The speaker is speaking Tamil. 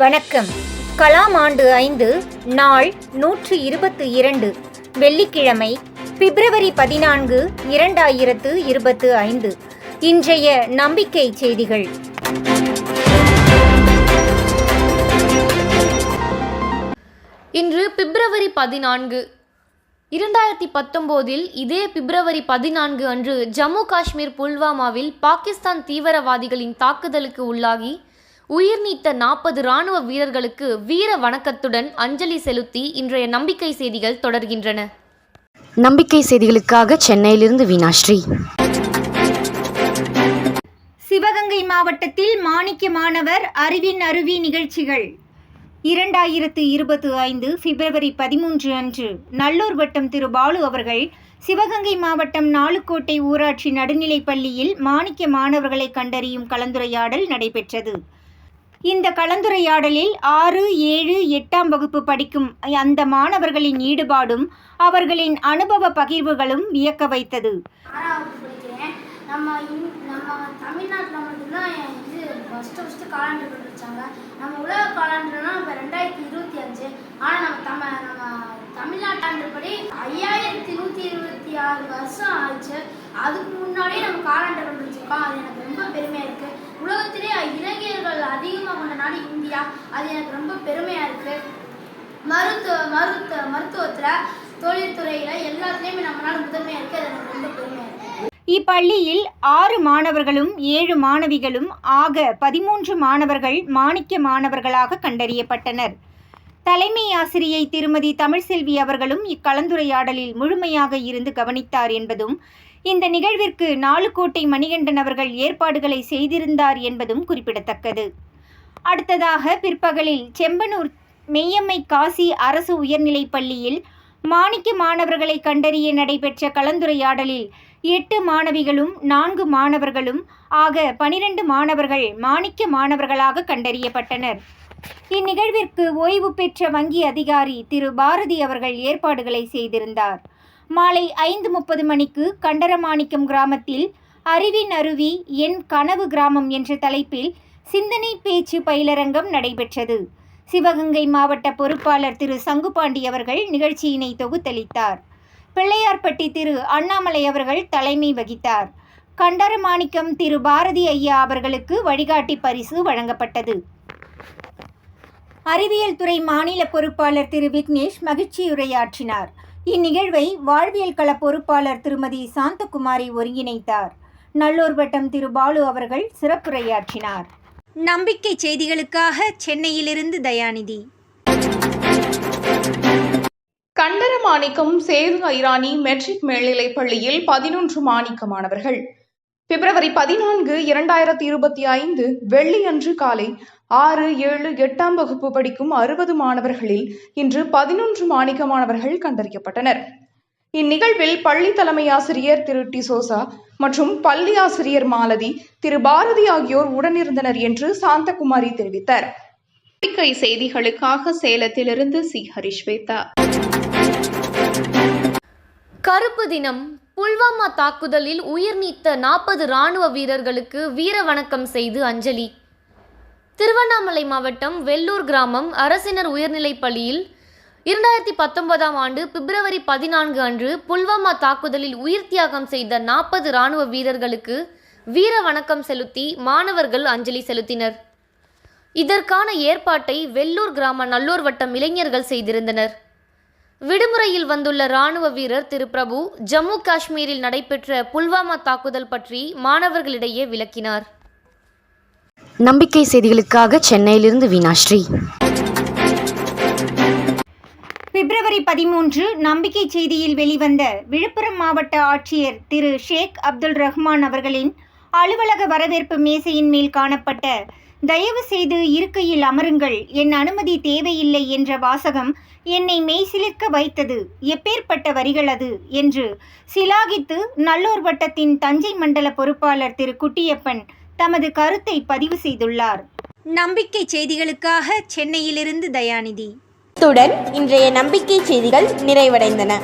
வணக்கம். கலாம் ஆண்டு ஐந்து நாள் நூற்று இருபத்து இரண்டு வெள்ளிக்கிழமை பிப்ரவரி பதினான்கு இரண்டாயிரத்து இருபத்து ஐந்து. இன்றைய நம்பிக்கை செய்திகள். இன்று பிப்ரவரி பதினான்கு இரண்டாயிரத்தி பத்தொம்போதில் இதே பிப்ரவரி பதினான்கு அன்று ஜம்மு காஷ்மீர் புல்வாமாவில் பாகிஸ்தான் தீவிரவாதிகளின் தாக்குதலுக்கு உள்ளாகி உயிர் நீத்த நாற்பது இராணுவ வீரர்களுக்கு வீர வணக்கத்துடன் அஞ்சலி செலுத்தி இன்றைய நம்பிக்கை செய்திகள் தொடர்கின்றன. நம்பிக்கை செய்திகளுக்காக சென்னையிலிருந்து வீணாஸ்ரீ. சிவகங்கை மாவட்டத்தில் மாணிக்க மாணவர் அறிவின் அருவி நிகழ்ச்சிகள். இரண்டாயிரத்து இருபத்து ஐந்து பிப்ரவரி பதிமூன்று அன்று நல்லூர் வட்டம் திரு பாலு அவர்கள் சிவகங்கை மாவட்டம் நாலுக்கோட்டை ஊராட்சி நடுநிலைப் பள்ளியில் மாணிக்க மாணவர்களை கண்டறியும் கலந்துரையாடல் நடைபெற்றது. இந்த கலந்துரையாடலில் ஆறு ஏழு எட்டாம் வகுப்பு படிக்கும் அந்த மாணவர்களின் ஈடுபாடும் அவர்களின் அனுபவ பகிர்வுகளும் வியக்க வைத்தது. நம்ம நம்ம தமிழ்நாட்டில் மட்டும்தான் இது ஃபஸ்ட்டு ஃபஸ்ட்டு காலாண்டர் கண்டுபிடிச்சாங்க நம்ம உலக காலாண்டர்னா இப்போ ரெண்டாயிரத்தி இருபத்தி அஞ்சு. ஆனால் நம்ம தம நம்ம தமிழ்நாட்டாண்டுபடி ஐயாயிரத்தி நூற்றி இருபத்தி ஆறு வருஷம் ஆச்சு. அதுக்கு முன்னாடியே நம்ம காலாண்டர் கண்டுபிடிச்சிருக்கோம் அது எனக்கு ரொம்ப பெருமையாக இருக்குது உலகத்திலே இளைஞர்கள் அதிகமாக கொண்ட நாடு இந்தியா. அது எனக்கு ரொம்ப பெருமையாக இருக்குது மருத்துவ மருத்துவ மருத்துவத்தில் தொழில்துறையில் எல்லாத்துலேயுமே நம்ம நாடு முதன்மையாக இருக்குது அது எனக்கு ரொம்ப பெருமையாக இருக்குது இப்பள்ளியில் ஆறு மாணவர்களும் ஏழு மாணவிகளும் ஆக பதிமூன்று மாணவர்கள் மாணிக்க மாணவர்களாக கண்டறியப்பட்டனர். தலைமை ஆசிரியை திருமதி தமிழ்செல்வி அவர்களும் இக்கலந்துரையாடலில் முழுமையாக இருந்து கவனித்தார் என்பதும் இந்த நிகழ்விற்கு நாலுக்கோட்டை மணிகண்டன் அவர்கள் ஏற்பாடுகளை செய்திருந்தார் என்பதும் குறிப்பிடத்தக்கது. அடுத்ததாக பிற்பகலில் செம்பனூர் மெய்யம்மை காசி அரசு உயர்நிலைப் பள்ளியில் மாணிக்க மாணவர்களை கண்டறிய நடைபெற்ற கலந்துரையாடலில் எட்டு மாணவிகளும் நான்கு மாணவர்களும் ஆக பனிரெண்டு மாணவர்கள் மாணிக்க மாணவர்களாக கண்டறியப்பட்டனர். இந்நிகழ்விற்கு ஓய்வு பெற்ற வங்கி அதிகாரி திரு பாரதி அவர்கள் ஏற்பாடுகளை செய்திருந்தார். மாலை ஐந்து முப்பது மணிக்கு கண்டரமாணிக்கம் கிராமத்தில் அறிவின் அருவி என் கனவு கிராமம் என்ற தலைப்பில் சிந்தனை பேச்சு பயிலரங்கம் நடைபெற்றது. சிவகங்கை மாவட்ட பொறுப்பாளர் திரு. சங்குபாண்டி அவர்கள் நிகழ்ச்சியினை தொகுத்தளித்தார். பிள்ளையார்பட்டி திரு. அண்ணாமலை அவர்கள் தலைமை வகித்தார். கண்டரமாணிக்கம் திரு. பாரதி ஐயா அவர்களுக்கு வழிகாட்டி பரிசு வழங்கப்பட்டது. அறிவியல் துறை மாநில பொறுப்பாளர் திரு. விக்னேஷ் மகிழ்ச்சியுரையாற்றினார். இந்நிகழ்வை வாழ்வியல் கள பொறுப்பாளர் திருமதி சாந்தகுமாரி ஒருங்கிணைத்தார். நல்லூர் வட்டம் திரு பாலு அவர்கள் சிறப்புரையாற்றினார். நம்பிக்கை செய்திகளுக்காக சென்னையிலிருந்து தயாநிதி. கண்டரமாணிக்கம் சேது ஐராணி மெட்ரிக் மேல்நிலைப் பள்ளியில் பதினொன்று மாணிக்க மாணவர்கள் பிப்ரவரி பதினான்கு இரண்டாயிரத்தி இருபத்தி ஐந்து வெள்ளியன்று காலை ஆறு ஏழு எட்டாம் வகுப்பு படிக்கும் அறுபது மாணவர்களில் இன்று பதினொன்று மாணிக்க மாணவர்கள் கண்டறியப்பட்டனர். இந்நிகழ்வில் பள்ளி தலைமை ஆசிரியர் திரு. டி. சோசா மற்றும் பள்ளி ஆசிரியர் மாலதி திரு. பாரதி ஆகியோர் உடனிருந்தனர் என்று சாந்தகுமாரி தெரிவித்தார். செய்திகளுக்காக சேலத்திலிருந்து சி. ஹரிஸ்வேதா கருப்பு தினம் புல்வாமா தாக்குதலில் உயிர் நீத்த நாற்பது ராணுவ வீரர்களுக்கு வீர வணக்கம் செய்து அஞ்சலி. திருவண்ணாமலை மாவட்டம் வெள்ளூர் கிராமம் அரசினர் உயர்நிலைப் பள்ளியில் இரண்டாயிரத்தி பத்தொன்பதாம் ஆண்டு பிப்ரவரி பதினான்கு அன்று புல்வாமா தாக்குதலில் உயிர் தியாகம் செய்த நாற்பது ராணுவ வீரர்களுக்கு வீர வணக்கம் செலுத்தி மாணவர்கள் அஞ்சலி செலுத்தினர். இதற்கான ஏற்பாட்டை வெள்ளூர் கிராம நல்லூர் வட்டம் இளைஞர்கள் செய்திருந்தனர். விடுமுறையில் வந்துள்ள ராணுவ வீரர் திரு பிரபு ஜம்மு காஷ்மீரில் நடைபெற்ற புல்வாமா தாக்குதல் பற்றி மாணவர்களிடையே விளக்கினார். நம்பிக்கை செய்திகளுக்காக சென்னையிலிருந்து வீணாஸ்ரீ பிப்ரவரி பதிமூன்று நம்பிக்கை செய்தியில் வெளிவந்த விழுப்புரம் மாவட்ட ஆட்சியர் திரு ஷேக் அப்துல் ரஹ்மான் அவர்களின் அலுவலக வரவேற்பு மேசையின் மேல் காணப்பட்ட தயவு செய்து இருக்கையில் அமருங்கள். என் அனுமதி தேவையில்லை என்ற வாசகம் என்னை மெய்சிலிர்க்க வைத்தது. எப்பேற்பட்ட வரிகள் அது? என்று சிலாகித்து நல்லூர் வட்டத்தின் தஞ்சை மண்டல பொறுப்பாளர் திரு குட்டியப்பன் தமது கருத்தை பதிவு செய்துள்ளார். நம்பிக்கை செய்திகளுக்காக சென்னையிலிருந்து தயாநிதி. இத்துடன் இன்றைய நம்பிக்கை செய்திகள் நிறைவடைந்தன.